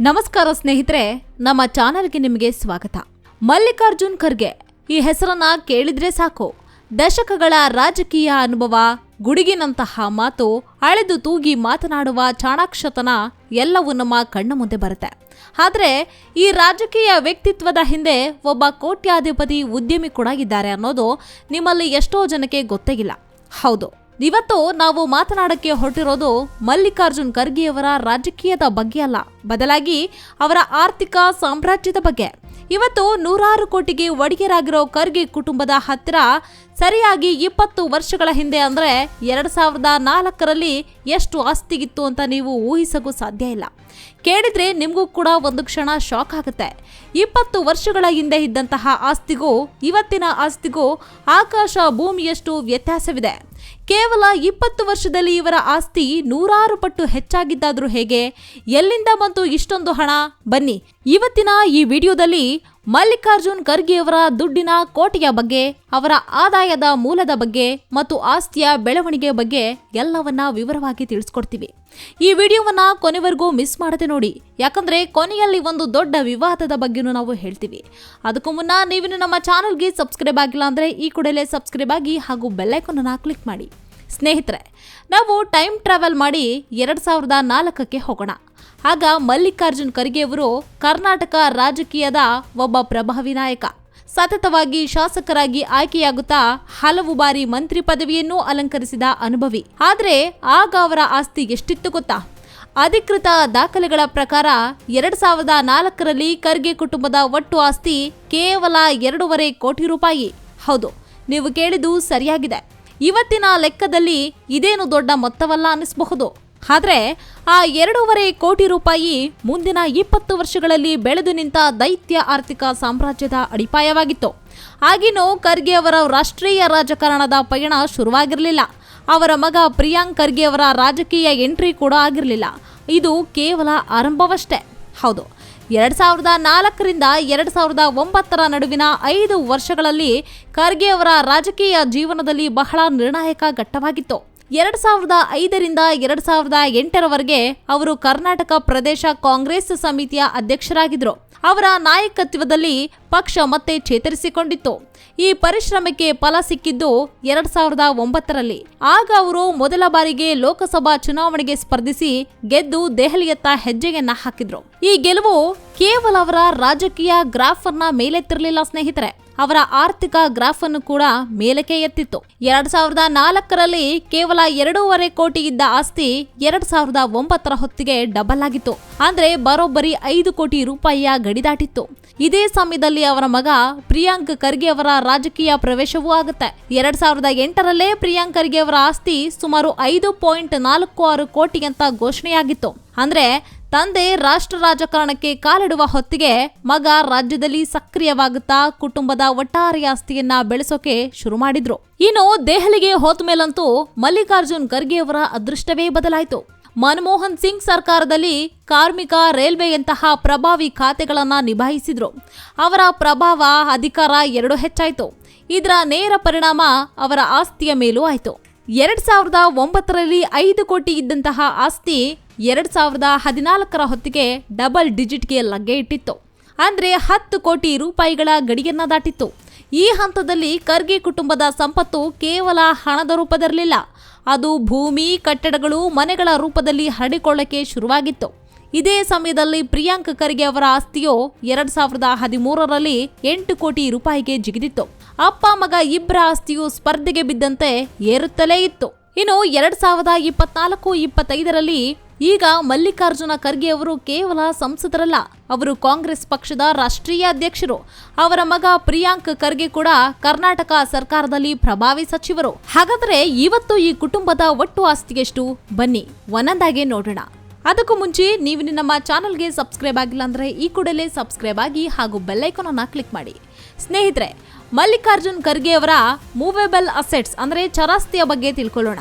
ನಮಸ್ಕಾರ ಸ್ನೇಹಿತರೆ, ನಮ್ಮ ಚಾನೆಲ್ಗೆ ನಿಮಗೆ ಸ್ವಾಗತ. ಮಲ್ಲಿಕಾರ್ಜುನ್ ಖರ್ಗೆ ಈ ಹೆಸರನ್ನ ಕೇಳಿದ್ರೆ ಸಾಕು. ದಶಕಗಳ ರಾಜಕೀಯ ಅನುಭವ, ಗುಡುಗಿನಂತಹ ಮಾತು, ಅಳೆದು ತೂಗಿ ಮಾತನಾಡುವ ಚಾಣಾಕ್ಷತನ ಎಲ್ಲವೂ ನಮ್ಮ ಕಣ್ಣ ಮುಂದೆ ಬರುತ್ತೆ. ಆದರೆ, ಈ ರಾಜಕೀಯ ವ್ಯಕ್ತಿತ್ವದ ಹಿಂದೆ ಒಬ್ಬ ಕೋಟ್ಯಾಧಿಪತಿ ಉದ್ಯಮಿ ಕೂಡ ಇದ್ದಾರೆ ಅನ್ನೋದು ನಿಮ್ಮಲ್ಲಿ ಎಷ್ಟೋ ಜನಕ್ಕೆ ಗೊತ್ತೇ ಹೌದು. ಇವತ್ತು ನಾವು ಮಾತನಾಡಕ್ಕೆ ಹೊರಟಿರೋದು ಮಲ್ಲಿಕಾರ್ಜುನ್ ಖರ್ಗೆಯವರ ರಾಜಕೀಯದ ಬಗ್ಗೆ ಅಲ್ಲ. ಬದಲಾಗಿ ಅವರ ಆರ್ಥಿಕ ಸಾಮ್ರಾಜ್ಯದ ಬಗ್ಗೆ. ಇವತ್ತು ನೂರಾರು ಕೋಟಿಗೆ ಒಡೆಯರಾಗಿರೋ ಖರ್ಗೆ ಕುಟುಂಬದ ಹತ್ತಿರ ಸರಿಯಾಗಿ ಇಪ್ಪತ್ತು ವರ್ಷಗಳ ಹಿಂದೆ ಅಂದ್ರೆ ಎರಡು ಸಾವಿರದ ನಾಲ್ಕರಲ್ಲಿ ಎಷ್ಟು ಆಸ್ತಿಗಿತ್ತು ಅಂತ ನೀವು ಊಹಿಸಕ್ಕೂ ಸಾಧ್ಯ ಇಲ್ಲ. ಕೇಳಿದ್ರೆ ನಿಮಗೂ ಕೂಡ ಒಂದು ಕ್ಷಣ ಶಾಕ್ ಆಗುತ್ತೆ. ಇಪ್ಪತ್ತು ವರ್ಷಗಳ ಹಿಂದೆ ಇದ್ದಂತಹ ಆಸ್ತಿಗೂ, ಇವತ್ತಿನ ಆಸ್ತಿಗೂ ಆಕಾಶ ಭೂಮಿಯಷ್ಟು ವ್ಯತ್ಯಾಸವಿದೆ. ಕೇವಲ ಇಪ್ಪತ್ತು ವರ್ಷದಲ್ಲಿ ಇವರ ಆಸ್ತಿ ನೂರಾರು ಪಟ್ಟು ಹೆಚ್ಚಾಗಿದ್ದಾದ್ರೂ ಹೇಗೆ? ಎಲ್ಲಿಂದ ಬಂತು ಇಷ್ಟೊಂದು ಹಣ? ಬನ್ನಿ. ಇವತ್ತಿನ ಈ ವಿಡಿಯೋದಲ್ಲಿ ಮಲ್ಲಿಕಾರ್ಜುನ್ ಖರ್ಗೆಯವರ ದುಡ್ಡಿನ ಕೋಟೆಯ ಬಗ್ಗೆ, ಅವರ ಆದಾಯದ ಮೂಲದ ಬಗ್ಗೆ ಮತ್ತು ಆಸ್ತಿಯ ಬೆಳವಣಿಗೆ ಬಗ್ಗೆ ಎಲ್ಲವನ್ನ ವಿವರವಾಗಿ ತಿಳಿಸ್ಕೊಡ್ತೀವಿ. ಈ ವಿಡಿಯೋವನ್ನ ಕೊನೆವರೆಗೂ ಮಿಸ್ ಮಾಡದೆ ನೋಡಿ. ಯಾಕಂದ್ರೆ ಕೊನೆಯಲ್ಲಿ ಒಂದು ದೊಡ್ಡ ವಿವಾದದ ಬಗ್ಗೆನೂ ನಾವು ಹೇಳ್ತೀವಿ. ಅದಕ್ಕೂ ಮುನ್ನ ನೀವಿನ್ನು ನಮ್ಮ ಚಾನಲ್ಗೆ ಸಬ್ಸ್ಕ್ರೈಬ್ ಆಗಿಲ್ಲ ಅಂದ್ರೆ ಈ ಕೂಡಲೇ ಸಬ್ಸ್ಕ್ರೈಬ್ ಆಗಿ ಹಾಗೂ ಬೆಲ್ಲೈಕನ್ನ ಕ್ಲಿಕ್ ಮಾಡಿ. ಸ್ನೇಹಿತರೆ, ನಾವು ಟೈಮ್ ಟ್ರಾವೆಲ್ ಮಾಡಿ ಎರಡು ಸಾವಿರದ ನಾಲ್ಕಕ್ಕೆ ಹೋಗೋಣ. ಆಗ ಮಲ್ಲಿಕಾರ್ಜುನ್ ಖರ್ಗೆಯವರು ಕರ್ನಾಟಕ ರಾಜಕೀಯದ ಒಬ್ಬ ಪ್ರಭಾವಿ ನಾಯಕ. ಸತತವಾಗಿ ಶಾಸಕರಾಗಿ ಆಯ್ಕೆಯಾಗುತ್ತಾ ಹಲವು ಬಾರಿ ಮಂತ್ರಿ ಪದವಿಯನ್ನು ಅಲಂಕರಿಸಿದ ಅನುಭವಿ. ಆದರೆ ಆಗ ಅವರ ಆಸ್ತಿ ಎಷ್ಟಿತ್ತು ಗೊತ್ತಾ? ಅಧಿಕೃತ ದಾಖಲೆಗಳ ಪ್ರಕಾರ ಎರಡು ಸಾವಿರದ ನಾಲ್ಕರಲ್ಲಿ ಖರ್ಗೆ ಕುಟುಂಬದ ಒಟ್ಟು ಆಸ್ತಿ ಕೇವಲ ಎರಡೂವರೆ ಕೋಟಿ ರೂಪಾಯಿ. ಹೌದು, ನೀವು ಕೇಳಿದ್ದು ಸರಿಯಾಗಿದೆ. ಇವತ್ತಿನ ಲೆಕ್ಕದಲ್ಲಿ ಇದೇನು ದೊಡ್ಡ ಮೊತ್ತವಲ್ಲ ಅನ್ನಿಸಬಹುದು. ಆದರೆ ಆ ಎರಡೂವರೆ ಕೋಟಿ ರೂಪಾಯಿ ಮುಂದಿನ ಇಪ್ಪತ್ತು ವರ್ಷಗಳಲ್ಲಿ ಬೆಳೆದು ನಿಂತ ದೈತ್ಯ ಆರ್ಥಿಕ ಸಾಮ್ರಾಜ್ಯದ ಅಡಿಪಾಯವಾಗಿತ್ತು. ಆಗಿನೂ ಖರ್ಗೆ ಅವರ ರಾಷ್ಟ್ರೀಯ ರಾಜಕಾರಣದ ಪಯಣ ಶುರುವಾಗಿರಲಿಲ್ಲ. ಅವರ ಮಗ ಪ್ರಿಯಾಂಕ್ ಖರ್ಗೆ ಅವರ ರಾಜಕೀಯ ಎಂಟ್ರಿ ಕೂಡ ಆಗಿರಲಿಲ್ಲ. ಇದು ಕೇವಲ ಆರಂಭವಷ್ಟೇ. ಹೌದು. ಎರಡ್ ಸಾವಿರದ ನಾಲ್ಕರಿಂದ ಎರಡ್ ಸಾವಿರದ ಒಂಬತ್ತರ ನಡುವಿನ ಐದು ವರ್ಷಗಳಲ್ಲಿ ಖರ್ಗೆ ಅವರ ರಾಜಕೀಯ ಜೀವನದಲ್ಲಿ ಬಹಳ ನಿರ್ಣಾಯಕ ಘಟ್ಟವಾಗಿತ್ತು. ಎರಡ್ ಸಾವಿರದ ಐದರಿಂದ ಎರಡ್ ಸಾವಿರದ ಎಂಟರವರೆಗೆ ಅವರು ಕರ್ನಾಟಕ ಪ್ರದೇಶ ಕಾಂಗ್ರೆಸ್ ಸಮಿತಿಯ ಅಧ್ಯಕ್ಷರಾಗಿದ್ದರು. ಅವರ ನಾಯಕತ್ವದಲ್ಲಿ ಪಕ್ಷ ಮತ್ತೆ ಚೇತರಿಸಿಕೊಂಡಿತ್ತು. ಈ ಪರಿಶ್ರಮಕ್ಕೆ ಫಲ ಸಿಕ್ಕಿದ್ದು ಎರಡ್ ಸಾವಿರದ ಒಂಬತ್ತರಲ್ಲಿ. ಆಗ ಅವರು ಮೊದಲ ಬಾರಿಗೆ ಲೋಕಸಭಾ ಚುನಾವಣೆಗೆ ಸ್ಪರ್ಧಿಸಿ ಗೆದ್ದು ದೆಹಲಿಯತ್ತ ಹೆಜ್ಜೆಯನ್ನ ಹಾಕಿದ್ರು. ಈ ಗೆಲುವು ಕೇವಲ ಅವರ ರಾಜಕೀಯ ಗ್ರಾಫ್ ಅನ್ನ ಮೇಲೆತ್ತಿರಲಿಲ್ಲ, ಸ್ನೇಹಿತರೆ. ಅವರ ಆರ್ಥಿಕ ಗ್ರಾಫ್ ಅನ್ನು ಕೂಡ ಮೇಲಕ್ಕೆ ಎತ್ತಿತ್ತು. ಎರಡ್ ಸಾವಿರದ ನಾಲ್ಕರಲ್ಲಿ ಕೇವಲ ಎರಡೂವರೆ ಕೋಟಿ ಇದ್ದ ಆಸ್ತಿ ಎರಡ್ ಸಾವಿರದ ಒಂಬತ್ತರ ಹೊತ್ತಿಗೆ ಡಬಲ್ ಆಗಿತ್ತು. ಅಂದ್ರೆ ಬರೋಬ್ಬರಿ ಐದು ಕೋಟಿ ರೂಪಾಯಿಯ ಗಡಿ ದಾಟಿತ್ತು. ಇದೇ ಸಮಯದಲ್ಲಿ ಅವರ ಮಗ ಪ್ರಿಯಾಂಕ್ ಖರ್ಗೆ ಅವರ ರಾಜಕೀಯ ಪ್ರವೇಶವೂ ಆಗುತ್ತೆ. ಎರಡ್ ಸಾವಿರದ ಎಂಟರಲ್ಲೇ ಪ್ರಿಯಾಂಕ್ ಖರ್ಗೆ ಅವರ ಆಸ್ತಿ ಸುಮಾರು ಐದು ಪಾಯಿಂಟ್ ನಾಲ್ಕು ಆರು ಕೋಟಿ ಅಂತ ಘೋಷಣೆಯಾಗಿತ್ತು. ಅಂದ್ರೆ ತಂದೆ ರಾಷ್ಟ್ರ ರಾಜಕಾರಣಕ್ಕೆ ಕಾಲಿಡುವ ಹೊತ್ತಿಗೆ ಮಗ ರಾಜ್ಯದಲ್ಲಿ ಸಕ್ರಿಯವಾಗುತ್ತಾ ಕುಟುಂಬದ ಒಟ್ಟಾರೆ ಆಸ್ತಿಯನ್ನ ಬೆಳೆಸೋಕೆ ಶುರು ಮಾಡಿದ್ರು. ಇನ್ನು ದೆಹಲಿಗೆ ಹೋದ ಮೇಲಂತೂ ಮಲ್ಲಿಕಾರ್ಜುನ್ ಖರ್ಗೆ ಅವರ ಅದೃಷ್ಟವೇ ಬದಲಾಯಿತು. ಮನಮೋಹನ್ ಸಿಂಗ್ ಸರ್ಕಾರದಲ್ಲಿ ಕಾರ್ಮಿಕ, ರೈಲ್ವೆಯಂತಹ ಪ್ರಭಾವಿ ಖಾತೆಗಳನ್ನ ನಿಭಾಯಿಸಿದ್ರು. ಅವರ ಪ್ರಭಾವ ಅಧಿಕಾರ ಎರಡು ಹೆಚ್ಚಾಯಿತು. ಇದರ ನೇರ ಪರಿಣಾಮ ಅವರ ಆಸ್ತಿಯ ಮೇಲೂ ಆಯಿತು. ಎರಡ್ ಸಾವಿರದ ಒಂಬತ್ತರಲ್ಲಿ ಐದು ಕೋಟಿ ಇದ್ದಂತಹ ಆಸ್ತಿ ಎರಡ್ ಸಾವಿರದ ಹದಿನಾಲ್ಕರ ಹೊತ್ತಿಗೆ ಡಬಲ್ ಡಿಜಿಟ್ಗೆ ಲಗ್ಗೆ ಇಟ್ಟಿತ್ತು. ಅಂದ್ರೆ ಹತ್ತು ಕೋಟಿ ರೂಪಾಯಿಗಳ ಗಡಿಯನ್ನ ದಾಟಿತ್ತು. ಈ ಹಂತದಲ್ಲಿ ಖರ್ಗೆ ಕುಟುಂಬದ ಸಂಪತ್ತು ಕೇವಲ ಹಣದ ರೂಪದಲ್ಲಿಲ್ಲ. ಅದು ಭೂಮಿ, ಕಟ್ಟಡಗಳು, ಮನೆಗಳ ರೂಪದಲ್ಲಿ ಹರಡಿಕೊಳ್ಳಕ್ಕೆ ಶುರುವಾಗಿತ್ತು. ಇದೇ ಸಮಯದಲ್ಲಿ ಪ್ರಿಯಾಂಕ ಖರ್ಗೆ ಅವರ ಆಸ್ತಿಯು ಎರಡ್ ಸಾವಿರದ ಹದಿಮೂರರಲ್ಲಿ ಎಂಟು ಕೋಟಿ ರೂಪಾಯಿಗೆ ಜಿಗಿದಿತ್ತು. ಅಪ್ಪ ಮಗ ಇಬ್ಬರ ಆಸ್ತಿಯು ಸ್ಪರ್ಧೆಗೆ ಬಿದ್ದಂತೆ ಏರುತ್ತಲೇ ಇತ್ತು. ಇನ್ನು ಎರಡ್ ಸಾವಿರದ ಇಪ್ಪತ್ನಾಲ್ಕು ಇಪ್ಪತ್ತೈದರಲ್ಲಿ ಈಗ ಮಲ್ಲಿಕಾರ್ಜುನ ಖರ್ಗೆ ಅವರು ಕೇವಲ ಸಂಸದರಲ್ಲ, ಅವರು ಕಾಂಗ್ರೆಸ್ ಪಕ್ಷದ ರಾಷ್ಟ್ರೀಯ ಅಧ್ಯಕ್ಷರು. ಅವರ ಮಗ ಪ್ರಿಯಾಂಕ್ ಖರ್ಗೆ ಕೂಡ ಕರ್ನಾಟಕ ಸರ್ಕಾರದಲ್ಲಿ ಪ್ರಭಾವಿ ಸಚಿವರು. ಹಾಗಾದರೆ ಇವತ್ತು ಈ ಕುಟುಂಬದ ಒಟ್ಟು ಆಸ್ತಿಗೆಷ್ಟು ಬನ್ನಿ, ಒಂದೊಂದಾಗೆ ನೋಡೋಣ. ಅದಕ್ಕೂ ಮುಂಚೆ ನೀವು ನಮ್ಮ ಚಾನಲ್ಗೆ ಸಬ್ಸ್ಕ್ರೈಬ್ ಆಗಿಲ್ಲ ಅಂದರೆ ಈ ಕೂಡಲೇ ಸಬ್ಸ್ಕ್ರೈಬ್ ಆಗಿ ಹಾಗೂ ಬೆಲ್ಲೈಕನನ್ನು ಕ್ಲಿಕ್ ಮಾಡಿ. ಸ್ನೇಹಿತರೆ, ಮಲ್ಲಿಕಾರ್ಜುನ್ ಖರ್ಗೆ ಅವರ ಮೂವೇಬಲ್ ಅಸೆಟ್ಸ್ ಅಂದರೆ ಚರಾಸ್ತಿಯ ಬಗ್ಗೆ ತಿಳ್ಕೊಳ್ಳೋಣ.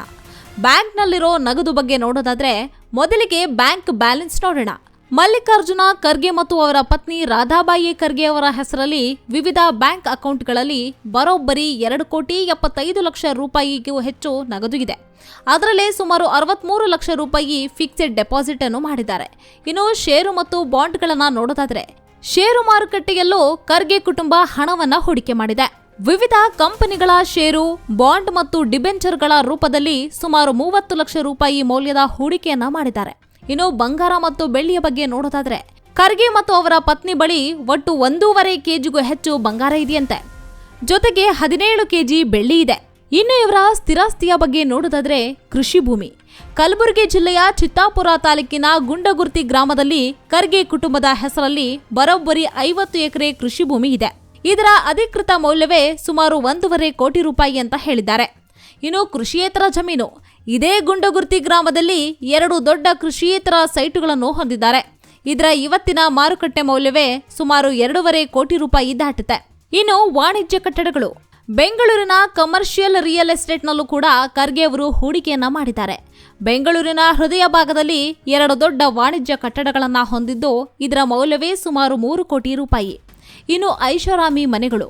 ಬ್ಯಾಂಕ್ನಲ್ಲಿರೋ ನಗದು ಬಗ್ಗೆ ನೋಡೋದಾದರೆ, ಮೊದಲಿಗೆ ಬ್ಯಾಂಕ್ ಬ್ಯಾಲೆನ್ಸ್ ನೋಡೋಣ. ಮಲ್ಲಿಕಾರ್ಜುನ ಖರ್ಗೆ ಮತ್ತು ಅವರ ಪತ್ನಿ ರಾಧಾಬಾಯಿ ಖರ್ಗೆ ಅವರ ಹೆಸರಲ್ಲಿ ವಿವಿಧ ಬ್ಯಾಂಕ್ ಅಕೌಂಟ್ಗಳಲ್ಲಿ ಬರೋಬ್ಬರಿ ಎರಡು ಕೋಟಿ ಎಪ್ಪತ್ತೈದು ಲಕ್ಷ ರೂಪಾಯಿಗೂ ಹೆಚ್ಚು ನಗದು ಇದೆ. ಅದರಲ್ಲೇ ಸುಮಾರು ಅರವತ್ಮೂರು ಲಕ್ಷ ರೂಪಾಯಿ ಫಿಕ್ಸೆಡ್ ಡೆಪಾಸಿಟ್ ಅನ್ನು ಮಾಡಿದ್ದಾರೆ. ಇನ್ನು ಷೇರು ಮತ್ತು ಬಾಂಡ್ಗಳನ್ನು ನೋಡೋದಾದ್ರೆ, ಷೇರು ಮಾರುಕಟ್ಟೆಯಲ್ಲೂ ಖರ್ಗೆ ಕುಟುಂಬ ಹಣವನ್ನ ಹೂಡಿಕೆ ಮಾಡಿದೆ. ವಿವಿಧ ಕಂಪನಿಗಳ ಷೇರು, ಬಾಂಡ್ ಮತ್ತು ಡಿಬೆಂಚರ್ಗಳ ರೂಪದಲ್ಲಿ ಸುಮಾರು ಮೂವತ್ತು ಲಕ್ಷ ರೂಪಾಯಿ ಮೌಲ್ಯದ ಹೂಡಿಕೆಯನ್ನ ಮಾಡಿದ್ದಾರೆ. ಇನ್ನು ಬಂಗಾರ ಮತ್ತು ಬೆಳ್ಳಿಯ ಬಗ್ಗೆ ನೋಡೋದಾದ್ರೆ, ಖರ್ಗೆ ಮತ್ತು ಅವರ ಪತ್ನಿ ಬಳಿ ಒಟ್ಟು ಒಂದೂವರೆ ಕೆಜಿಗೂ ಹೆಚ್ಚು ಬಂಗಾರ ಇದೆಯಂತೆ. ಜೊತೆಗೆ ಹದಿನೇಳು ಕೆಜಿ ಬೆಳ್ಳಿ ಇದೆ. ಇನ್ನು ಇವರ ಸ್ಥಿರಾಸ್ತಿಯ ಬಗ್ಗೆ ನೋಡೋದಾದ್ರೆ, ಕೃಷಿ ಭೂಮಿ. ಕಲಬುರಗಿ ಜಿಲ್ಲೆಯ ಚಿತ್ತಾಪುರ ತಾಲೂಕಿನ ಗುಂಡಗುರ್ತಿ ಗ್ರಾಮದಲ್ಲಿ ಖರ್ಗೆ ಕುಟುಂಬದ ಹೆಸರಲ್ಲಿ ಬರೋಬ್ಬರಿ ಐವತ್ತು ಎಕರೆ ಕೃಷಿ ಭೂಮಿ ಇದೆ. ಇದರ ಅಧಿಕೃತ ಮೌಲ್ಯವೇ ಸುಮಾರು ಒಂದೂವರೆ ಕೋಟಿ ರೂಪಾಯಿ ಅಂತ ಹೇಳಿದ್ದಾರೆ. ಇನ್ನು ಕೃಷಿಯೇತರ ಜಮೀನು ಇದೇ ಗುಂಡಗುರ್ತಿ ಗ್ರಾಮದಲ್ಲಿ ಎರಡು ದೊಡ್ಡ ಕೃಷಿಯೇತರ ಸೈಟುಗಳನ್ನು ಹೊಂದಿದ್ದಾರೆ. ಇದರ ಇವತ್ತಿನ ಮಾರುಕಟ್ಟೆ ಮೌಲ್ಯವೇ ಸುಮಾರು ಎರಡೂವರೆ ಕೋಟಿ ರೂಪಾಯಿ ದಾಟುತ್ತೆ ಇನ್ನು ವಾಣಿಜ್ಯ ಕಟ್ಟಡಗಳು. ಬೆಂಗಳೂರಿನ ಕಮರ್ಷಿಯಲ್ ರಿಯಲ್ ಎಸ್ಟೇಟ್ನಲ್ಲೂ ಕೂಡ ಖರ್ಗೆ ಅವರು ಹೂಡಿಕೆಯನ್ನ ಮಾಡಿದ್ದಾರೆ. ಬೆಂಗಳೂರಿನ ಹೃದಯ ಭಾಗದಲ್ಲಿ ಎರಡು ದೊಡ್ಡ ವಾಣಿಜ್ಯ ಕಟ್ಟಡಗಳನ್ನು ಹೊಂದಿದ್ದು ಇದರ ಮೌಲ್ಯವೇ ಸುಮಾರು ಮೂರು ಕೋಟಿ ರೂಪಾಯಿ. ಇನ್ನು ಐಷಾರಾಮಿ ಮನೆಗಳು.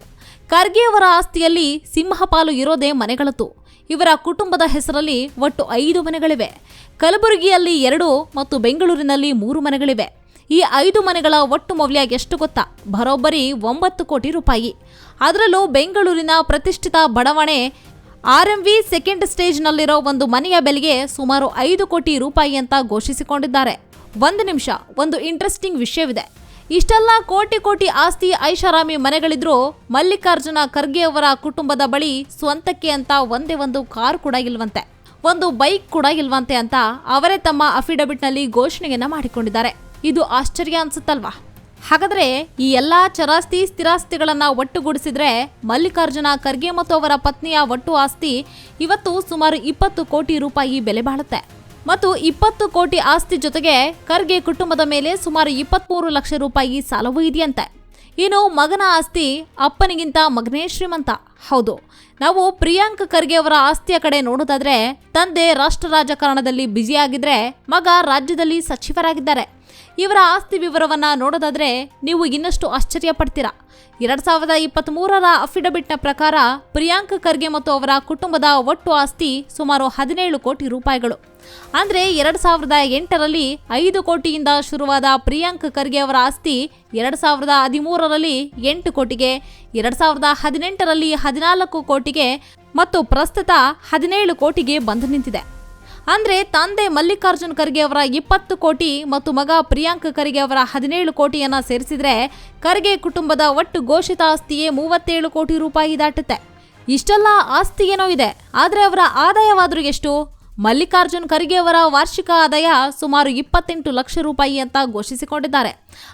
ಖರ್ಗೆ ಅವರ ಆಸ್ತಿಯಲ್ಲಿ ಸಿಂಹಪಾಲು ಇರೋದೇ ಮನೆಗಳತ್ತು ಇವರ ಕುಟುಂಬದ ಹೆಸರಲ್ಲಿ ಒಟ್ಟು ಐದು ಮನೆಗಳಿವೆ. ಕಲಬುರಗಿಯಲ್ಲಿ ಎರಡು ಮತ್ತು ಬೆಂಗಳೂರಿನಲ್ಲಿ ಮೂರು ಮನೆಗಳಿವೆ. ಈ ಐದು ಮನೆಗಳ ಒಟ್ಟು ಮೌಲ್ಯ ಎಷ್ಟು ಗೊತ್ತಾ? ಬರೋಬ್ಬರಿ ಒಂಬತ್ತು ಕೋಟಿ ರೂಪಾಯಿ. ಅದರಲ್ಲೂ ಬೆಂಗಳೂರಿನ ಪ್ರತಿಷ್ಠಿತ ಬಡಾವಣೆ ಆರ್ ಎಂ ವಿ ಸೆಕೆಂಡ್ ಸ್ಟೇಜ್ನಲ್ಲಿರೋ ಒಂದು ಮನೆಯ ಬೆಲೆಗೆ ಸುಮಾರು ಐದು ಕೋಟಿ ರೂಪಾಯಿ ಅಂತ ಘೋಷಿಸಿಕೊಂಡಿದ್ದಾರೆ. ಒಂದು ನಿಮಿಷ, ಒಂದು ಇಂಟ್ರೆಸ್ಟಿಂಗ್ ವಿಷಯವಿದೆ. ಇಷ್ಟೆಲ್ಲ ಕೋಟಿ ಕೋಟಿ ಆಸ್ತಿ ಐಷಾರಾಮಿ ಮನೆಗಳಿದ್ರೂ ಮಲ್ಲಿಕಾರ್ಜುನ ಖರ್ಗೆ ಅವರ ಕುಟುಂಬದ ಬಳಿ ಸ್ವಂತಕ್ಕೆ ಅಂತ ಒಂದೇ ಒಂದು ಕಾರ್ ಕೂಡ ಇಲ್ವಂತೆ. ಒಂದು ಬೈಕ್ ಕೂಡ ಇಲ್ವಂತೆ ಅಂತ ಅವರೇ ತಮ್ಮ ಅಫಿಡವಿಟ್ನಲ್ಲಿ ಘೋಷಣೆಯನ್ನ ಮಾಡಿಕೊಂಡಿದ್ದಾರೆ. ಇದು ಆಶ್ಚರ್ಯ ಅನ್ಸುತ್ತಲ್ವಾ? ಹಾಗಾದ್ರೆ ಈ ಎಲ್ಲಾ ಚರಾಸ್ತಿ ಸ್ಥಿರಾಸ್ತಿಗಳನ್ನ ಒಟ್ಟುಗೂಡಿಸಿದ್ರೆ ಮಲ್ಲಿಕಾರ್ಜುನ ಖರ್ಗೆ ಮತ್ತು ಅವರ ಪತ್ನಿಯ ಒಟ್ಟು ಆಸ್ತಿ ಇವತ್ತು ಸುಮಾರು ಇಪ್ಪತ್ತು ಕೋಟಿ ರೂಪಾಯಿ ಬೆಲೆ ಬಾಳುತ್ತೆ. ಮತ್ತು ಇಪ್ಪತ್ತು ಕೋಟಿ ಆಸ್ತಿ ಜೊತೆಗೆ ಖರ್ಗೆ ಕುಟುಂಬದ ಮೇಲೆ ಸುಮಾರು ಇಪ್ಪತ್ಮೂರು ಲಕ್ಷ ರೂಪಾಯಿ ಸಾಲವೂ ಇದೆಯಂತೆ. ಇನ್ನು ಮಗನ ಆಸ್ತಿ ಅಪ್ಪನಿಗಿಂತ ಮಗನೇ ಶ್ರೀಮಂತ. ಹೌದು, ನಾವು ಪ್ರಿಯಾಂಕ್ ಖರ್ಗೆ ಅವರ ಆಸ್ತಿಯ ಕಡೆ ನೋಡೋದಾದ್ರೆ ತಂದೆ ರಾಷ್ಟ್ರ ರಾಜಕಾರಣದಲ್ಲಿ ಬ್ಯುಸಿಯಾಗಿದ್ರೆ ಮಗ ರಾಜ್ಯದಲ್ಲಿ ಸಚಿವರಾಗಿದ್ದಾರೆ. ಇವರ ಆಸ್ತಿ ವಿವರವನ್ನ ನೋಡೋದಾದ್ರೆ ನೀವು ಇನ್ನಷ್ಟು ಆಶ್ಚರ್ಯ ಪಡ್ತೀರಾ ಎರಡ್ ಸಾವಿರದ ಇಪ್ಪತ್ತ್ ಮೂರರ ಅಫಿಡವಿಟ್ನ ಪ್ರಕಾರ ಪ್ರಿಯಾಂಕ್ ಖರ್ಗೆ ಮತ್ತು ಅವರ ಕುಟುಂಬದ ಒಟ್ಟು ಆಸ್ತಿ ಸುಮಾರು ಹದಿನೇಳು ಕೋಟಿ ರೂಪಾಯಿಗಳು. ಅಂದ್ರೆ ಎರಡು ಸಾವಿರದ ಎಂಟರಲ್ಲಿ ಐದು ಕೋಟಿಯಿಂದ ಶುರುವಾದ ಪ್ರಿಯಾಂಕ್ ಖರ್ಗೆ ಅವರ ಆಸ್ತಿ ಎರಡು ಸಾವಿರದ ಹದಿಮೂರರಲ್ಲಿ ಎಂಟು ಕೋಟಿಗೆ, ಎರಡು ಸಾವಿರದ ಹದಿನೆಂಟರಲ್ಲಿ ಹದಿನಾಲ್ಕು ಕೋಟಿಗೆ ಮತ್ತು ಪ್ರಸ್ತುತ ಹದಿನೇಳು ಕೋಟಿಗೆ ಬಂದು ನಿಂತಿದೆ. ಅಂದರೆ ತಂದೆ ಮಲ್ಲಿಕಾರ್ಜುನ್ ಖರ್ಗೆ ಅವರ ಇಪ್ಪತ್ತು ಕೋಟಿ ಮತ್ತು ಮಗ ಪ್ರಿಯಾಂಕ್ ಖರ್ಗೆ ಅವರ ಹದಿನೇಳು ಕೋಟಿಯನ್ನು ಸೇರಿಸಿದರೆ ಖರ್ಗೆ ಕುಟುಂಬದ ಒಟ್ಟು ಘೋಷಿತ ಆಸ್ತಿಯೇ ಮೂವತ್ತೇಳು ಕೋಟಿ ರೂಪಾಯಿ ದಾಟುತ್ತೆ. ಇಷ್ಟೆಲ್ಲ ಆಸ್ತಿ ಏನೋ ಇದೆ, ಆದರೆ ಅವರ ಆದಾಯವಾದರೂ ಎಷ್ಟು? ಮಲ್ಲಿಕಾರ್ಜುನ್ ಖರ್ಗೆ ವಾರ್ಷಿಕ ಆದಾಯ ಸುಮಾರು ಇಪ್ಪತ್ತೆಂಟು ಲಕ್ಷ ರೂಪಾಯಿ ಅಂತ ಘೋಷಿಸಿಕೊಂಡಿದ್ದಾರೆ.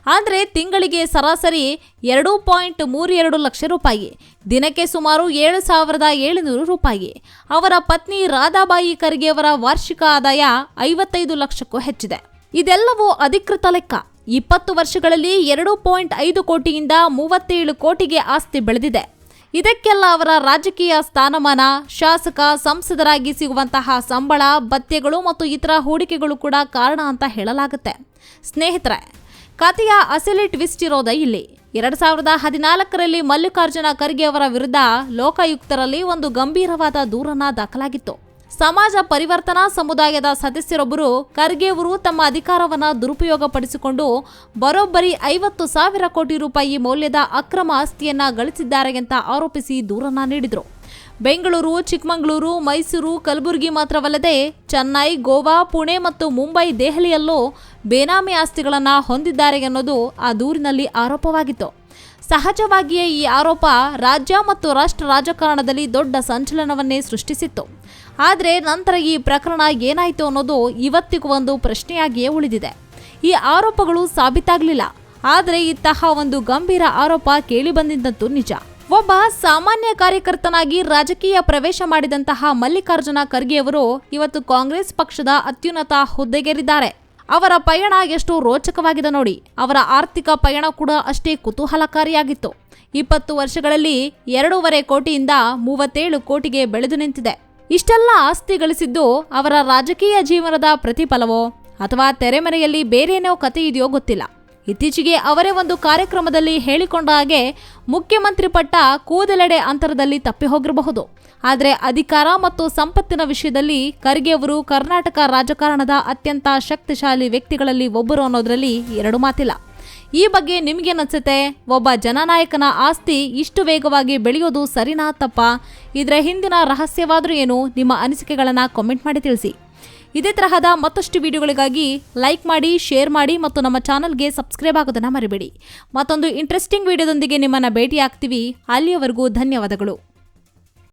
ಆದರೆ ತಿಂಗಳಿಗೆ ಸರಾಸರಿ ಎರಡು ಪಾಯಿಂಟ್ ಮೂರು ಎರಡು ಲಕ್ಷ ರೂಪಾಯಿ, ದಿನಕ್ಕೆ ಸುಮಾರು ಏಳು ಸಾವಿರದ ಏಳುನೂರು ರೂಪಾಯಿ. ಅವರ ಪತ್ನಿ ರಾಧಾಬಾಯಿ ಖರ್ಗೆ ವಾರ್ಷಿಕ ಆದಾಯ ಐವತ್ತೈದು ಲಕ್ಷಕ್ಕೂ ಹೆಚ್ಚಿದೆ. ಇದೆಲ್ಲವೂ ಅಧಿಕೃತ ಲೆಕ್ಕ. ಇಪ್ಪತ್ತು ವರ್ಷಗಳಲ್ಲಿ ಎರಡು ಪಾಯಿಂಟ್ ಐದು ಕೋಟಿಯಿಂದ ಮೂವತ್ತೇಳು ಕೋಟಿಗೆ ಆಸ್ತಿ ಬೆಳೆದಿದೆ. ಇದಕ್ಕೆಲ್ಲ ಅವರ ರಾಜಕೀಯ ಸ್ಥಾನಮಾನ. ಶಾಸಕ, ಸಂಸದರಾಗಿ ಸಿಗುವಂತಹ ಸಂಬಳ ಭತ್ಯೆಗಳು ಮತ್ತು ಇತರ ಹೂಡಿಕೆಗಳು ಕೂಡ ಕಾರಣ ಅಂತ ಹೇಳಲಾಗುತ್ತೆ. ಸ್ನೇಹಿತರೆ ಕಥೆಯ ಅಸಲಿ ಟ್ವಿಸ್ಟ್ ಇರೋದ ಇಲ್ಲಿ. ಎರಡ್ ಸಾವಿರದ ಹದಿನಾಲ್ಕರಲ್ಲಿ ಮಲ್ಲಿಕಾರ್ಜುನ ಖರ್ಗೆ ಅವರ ವಿರುದ್ಧ ಲೋಕಾಯುಕ್ತರಲ್ಲಿ ಒಂದು ಗಂಭೀರವಾದ ದೂರನ್ನ ದಾಖಲಾಗಿತ್ತು. ಸಮಾಜ ಪರಿವರ್ತನಾ ಸಮುದಾಯದ ಸದಸ್ಯರೊಬ್ಬರು ಖರ್ಗೆ ಅವರು ತಮ್ಮ ಅಧಿಕಾರವನ್ನು ದುರುಪಯೋಗಪಡಿಸಿಕೊಂಡು ಬರೋಬ್ಬರಿ ಐವತ್ತು ಸಾವಿರ ಕೋಟಿ ರೂಪಾಯಿ ಮೌಲ್ಯದ ಅಕ್ರಮ ಆಸ್ತಿಯನ್ನ ಗಳಿಸಿದ್ದಾರೆ ಅಂತ ಆರೋಪಿಸಿ ದೂರನ್ನ ನೀಡಿದರು. ಬೆಂಗಳೂರು, ಚಿಕ್ಕಮಗಳೂರು, ಮೈಸೂರು, ಕಲಬುರಗಿ ಮಾತ್ರವಲ್ಲದೆ ಚೆನ್ನೈ, ಗೋವಾ, ಪುಣೆ ಮತ್ತು ಮುಂಬೈ ದೆಹಲಿಯಲ್ಲೂ ಬೇನಾಮಿ ಆಸ್ತಿಗಳನ್ನು ಹೊಂದಿದ್ದಾರೆ ಅನ್ನೋದು ಆ ದೂರಿನಲ್ಲಿ ಆರೋಪವಾಗಿತ್ತು. ಸಹಜವಾಗಿಯೇ ಈ ಆರೋಪ ರಾಜ್ಯ ಮತ್ತು ರಾಷ್ಟ್ರ ರಾಜಕಾರಣದಲ್ಲಿ ದೊಡ್ಡ ಸಂಚಲನವನ್ನೇ ಸೃಷ್ಟಿಸಿತ್ತು. ಆದರೆ ನಂತರ ಈ ಪ್ರಕರಣ ಏನಾಯಿತು ಅನ್ನೋದು ಇವತ್ತಿಗೂ ಒಂದು ಪ್ರಶ್ನೆಯಾಗಿಯೇ ಉಳಿದಿದೆ. ಈ ಆರೋಪಗಳು ಸಾಬೀತಾಗಲಿಲ್ಲ. ಆದರೆ ಇಂತಹ ಒಂದು ಗಂಭೀರ ಆರೋಪ ಕೇಳಿಬಂದಿದ್ದಂತೂ ನಿಜ. ಒಬ್ಬ ಸಾಮಾನ್ಯ ಕಾರ್ಯಕರ್ತನಾಗಿ ರಾಜಕೀಯ ಪ್ರವೇಶ ಮಾಡಿದಂತಹ ಮಲ್ಲಿಕಾರ್ಜುನ ಖರ್ಗೆಯವರು ಇವತ್ತು ಕಾಂಗ್ರೆಸ್ ಪಕ್ಷದ ಅತ್ಯುನ್ನತ ಹುದ್ದೆಗೇರಿದ್ದಾರೆ. ಅವರ ಪಯಣ ಎಷ್ಟು ರೋಚಕವಾಗಿದೆ ನೋಡಿ. ಅವರ ಆರ್ಥಿಕ ಪಯಣ ಕೂಡ ಅಷ್ಟೇ ಕುತೂಹಲಕಾರಿಯಾಗಿತ್ತು. ಇಪ್ಪತ್ತು ವರ್ಷಗಳಲ್ಲಿ ಎರಡೂವರೆ ಕೋಟಿಯಿಂದ ಮೂವತ್ತೇಳು ಕೋಟಿಗೆ ಬೆಳೆದು ನಿಂತಿದೆ. ಇಷ್ಟೆಲ್ಲ ಆಸ್ತಿ ಗಳಿಸಿದ್ದು ಅವರ ರಾಜಕೀಯ ಜೀವನದ ಪ್ರತಿಫಲವೋ? ಅಥವಾ ತೆರೆಮರೆಯಲ್ಲಿ ಬೇರೇನೋ ಕತೆ ಇದೆಯೋ ಗೊತ್ತಿಲ್ಲ. ಇತ್ತೀಚೆಗೆ ಅವರೇ ಒಂದು ಕಾರ್ಯಕ್ರಮದಲ್ಲಿ ಹೇಳಿಕೊಂಡ ಹಾಗೆ ಮುಖ್ಯಮಂತ್ರಿ ಪಟ್ಟ ಕೂದಲೆಡೆ ಅಂತರದಲ್ಲಿ ತಪ್ಪಿ ಹೋಗಿರಬಹುದು ಆದರೆ ಅಧಿಕಾರ ಮತ್ತು ಸಂಪತ್ತಿನ ವಿಷಯದಲ್ಲಿ ಖರ್ಗೆ ಅವರು ಕರ್ನಾಟಕ ರಾಜಕಾರಣದ ಅತ್ಯಂತ ಶಕ್ತಿಶಾಲಿ ವ್ಯಕ್ತಿಗಳಲ್ಲಿ ಒಬ್ಬರು ಅನ್ನೋದರಲ್ಲಿ ಎರಡು ಮಾತಿಲ್ಲ. ಈ ಬಗ್ಗೆ ನಿಮಗೇನನ್ಸುತ್ತೆ? ಒಬ್ಬ ಜನನಾಯಕನ ಆಸ್ತಿ ಇಷ್ಟು ವೇಗವಾಗಿ ಬೆಳೆಯೋದು ಸರಿನಾ ತಪ್ಪ? ಇದರ ಹಿಂದಿನ ರಹಸ್ಯವಾದರೂ ಏನು? ನಿಮ್ಮ ಅನಿಸಿಕೆಗಳನ್ನು ಕಾಮೆಂಟ್ ಮಾಡಿ ತಿಳಿಸಿ. ಇದೇ ತರಹದ ಮತ್ತಷ್ಟು ವಿಡಿಯೋಗಳಿಗಾಗಿ ಲೈಕ್ ಮಾಡಿ ಶೇರ್ ಮಾಡಿ ಮತ್ತು ನಮ್ಮ ಚಾನಲ್ಗೆ ಸಬ್ಸ್ಕ್ರೈಬ್ ಆಗೋದನ್ನು ಮರಿಬೇಡಿ. ಮತ್ತೊಂದು ಇಂಟ್ರೆಸ್ಟಿಂಗ್ ವಿಡಿಯೋದೊಂದಿಗೆ ನಿಮ್ಮನ್ನು ಭೇಟಿ ಆಗ್ತೀವಿ ಅಲ್ಲಿಯವರೆಗೂ ಧನ್ಯವಾದಗಳು.